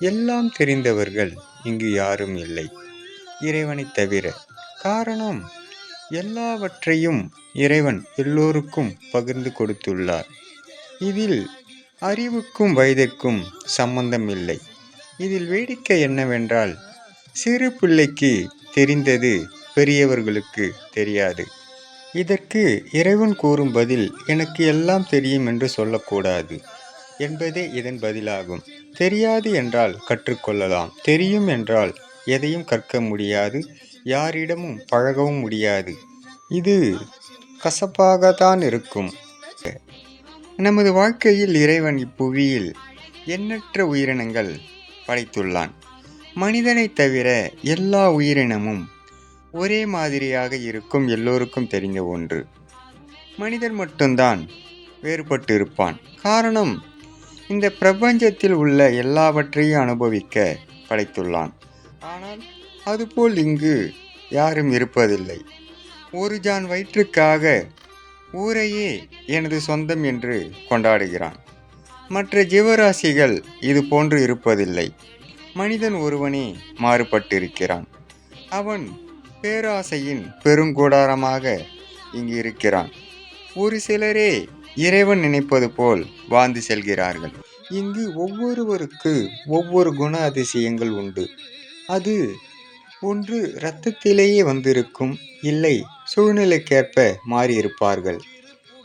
எல்லாம் தெரிந்தவர்கள் இங்கு யாரும் இல்லை. இறைவனைத் தவிர காரணம் எல்லாவற்றையும் இறைவன் எல்லோருக்கும் பகிர்ந்து கொடுத்துள்ளார். இதில் அறிவுக்கும் வயதிற்கும் சம்பந்தம் இல்லை. இதில் வேடிக்கை என்னவென்றால் சிறு பிள்ளைக்கு தெரிந்தது பெரியவர்களுக்கு தெரியாது. இதற்கு இறைவன் கூறும் பதில் எனக்கு எல்லாம் தெரியும் என்று சொல்லக்கூடாது என்பதே இதன் பதிலாகும். தெரியாது என்றால் கற்றுக்கொள்ளலாம். தெரியும் என்றால் எதையும் கற்க முடியாது. யாரிடமும் பழகவும் முடியாது. இது கசப்பாகத்தான் இருக்கும். நமது வாழ்க்கையில் இறைவன் இப்புவியில் எண்ணற்ற உயிரினங்கள் படைத்துள்ளான். மனிதனைத் தவிர எல்லா உயிரினமும் ஒரே மாதிரியாக இருக்கும் எல்லோருக்கும் தெரிந்த ஒன்று. மனிதன் மட்டும்தான் வேறுபட்டு இருப்பான் காரணம் இந்த பிரபஞ்சத்தில் உள்ள எல்லாவற்றையும் அனுபவிக்க படைத்துள்ளான். ஆனால் அதுபோல் இங்கு யாரும் இருப்பதில்லை. ஒரு ஜான் வயிற்றுக்காக ஊரையே எனது சொந்தம் என்று கொண்டாடுகிறான். மற்ற ஜீவராசிகள் இது போன்று இருப்பதில்லை. மனிதன் ஒருவனே மாறுபட்டிருக்கிறான். அவன் பேராசையின் பெருங்கூடாரமாக இங்கு இருக்கிறான். ஒரு சிலரே இறைவன் நினைப்பது போல் வாழ்ந்து செல்கிறார்கள். இங்கு ஒவ்வொருவருக்கு ஒவ்வொரு குண அதிசயங்கள் உண்டு. அது ஒன்று இரத்தத்திலேயே வந்திருக்கும் இல்லை சூழ்நிலைக்கேற்ப மாறியிருப்பார்கள்.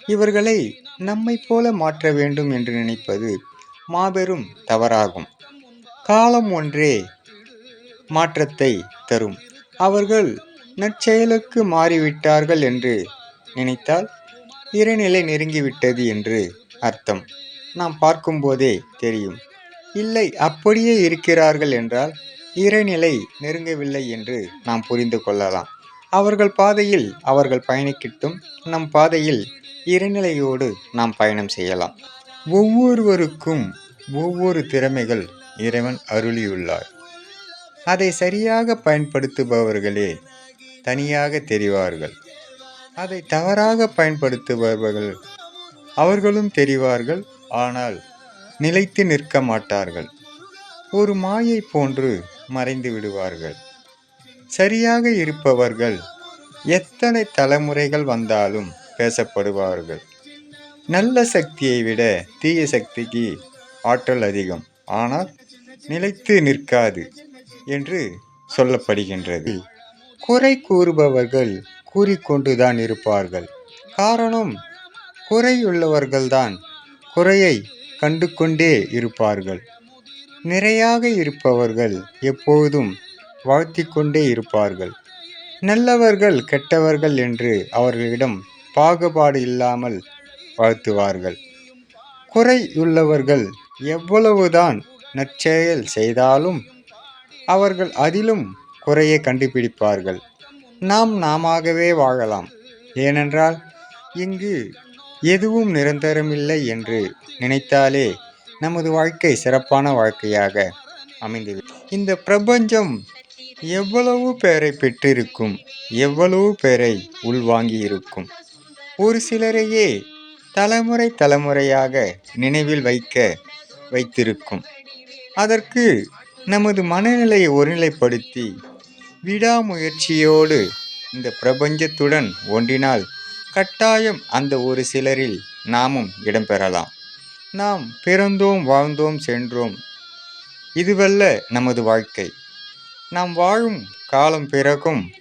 இவர்களை நம்மை போல மாற்ற வேண்டும் என்று நினைப்பது மாபெரும் தவறாகும். காலம் ஒன்றே மாற்றத்தை தரும். அவர்கள் நற்செயலுக்கு மாறிவிட்டார்கள் என்று நினைத்தால் இறைநிலை நெருங்கிவிட்டது என்று அர்த்தம். நாம் பார்க்கும்போதே தெரியும். இல்லை அப்படியே இருக்கிறார்கள் என்றால் இறைநிலை நெருங்கவில்லை என்று நாம் புரிந்து கொள்ளலாம். அவர்கள் பாதையில் அவர்கள் பயணிக்கட்டும் நம் பாதையில் இறைநிலையோடு நாம் பயணம் செய்யலாம். ஒவ்வொருவருக்கும் ஒவ்வொரு திறமைகள் இறைவன் அருளியுள்ளார். அதை சரியாக பயன்படுத்துபவர்களே தனியாக தெரிவார்கள். அதை தவறாக பயன்படுத்துபவர்கள் அவர்களும் தெரிவார்கள். ஆனால் நிலைத்து நிற்க மாட்டார்கள். ஒரு மாயை போன்று மறைந்து விடுவார்கள். சரியாக இருப்பவர்கள் எத்தனை தலைமுறைகள் வந்தாலும் பேசப்படுவார்கள். நல்ல சக்தியை விட தீய சக்திக்கு ஆற்றல் அதிகம். ஆனால் நிலைத்து நிற்காது என்று சொல்லப்படுகின்றது. குறை கூறுபவர்கள் கூறிக்கொண்டுதான் இருப்பார்கள். காரணம் குறையுள்ளவர்கள்தான் குறையை கண்டு கொண்டே இருப்பார்கள். நிறையாக இருப்பவர்கள் எப்போதும் வாழ்த்தி கொண்டே இருப்பார்கள். நல்லவர்கள் கெட்டவர்கள் என்று அவர்களிடம் பாகுபாடு இல்லாமல் வாழ்த்துவார்கள். குறை உள்ளவர்கள் எவ்வளவுதான் நற்செயல் செய்தாலும் அவர்கள் அதிலும் குறையை கண்டுபிடிப்பார்கள். நாம் நாமாகவே வாழலாம். ஏனென்றால் இங்கு எதுவும் நிரந்தரமில்லை என்று நினைத்தாலே நமது வாழ்க்கை சிறப்பான வாழ்க்கையாக அமைந்துவிடும். இந்த பிரபஞ்சம் எவ்வளவு பேரை பெற்றிருக்கும் எவ்வளவு பேரை உள்வாங்கி இருக்கும் ஒரு சிலரையே தலைமுறை தலைமுறையாக நினைவில் வைக்க வைத்திருக்கும். அதற்கு நமது மனநிலையை ஒருநிலைப்படுத்தி விடாமுயற்சியோடு இந்த பிரபஞ்சத்துடன் ஒன்றினால் கட்டாயம் அந்த ஒரு சிலரில் நாமும் இடம்பெறலாம். நாம் பிறந்தோம் வாழ்ந்தோம் சென்றோம். இதுவல்ல நமது வாழ்க்கை. நாம் வாழும் காலம் பிறகும்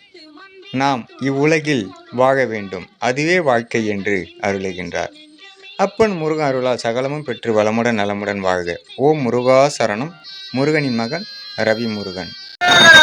நாம் இவ்வுலகில் வாழ வேண்டும். அதுவே வாழ்க்கை என்று அருளுகின்றார். அப்பன் முருகன் அருளால் சகலமும் பெற்று வளமுடன் நலமுடன் வாழ்க. ஓம் முருகா சரணம். முருகனின் மகன் ரவி முருகன்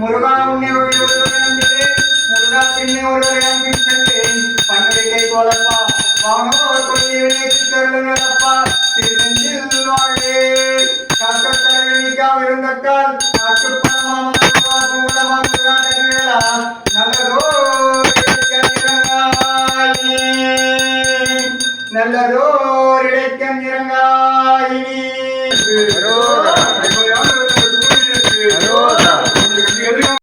മുരുക ഉണ്ണിയോടെ മുരുക പിന്നെ ഒരുവരിടം പിടിച്ചേ പണ്ടൊരിക്കൽ പോലപ്പ വാനോർ കൊല്ലിയവനെ ചിത്തരളപ്പ തിരുനെഞ്ചിൽ വാഴേ കാക്കത്തലകണിക്കാവിരുന്നത്താൽ കാട്ടുപ്പണമാമൂലമാകുരാടകിവേല നല്ലതോ നല്ലതോരിടയ്ക്കം ഇറങ്ങായി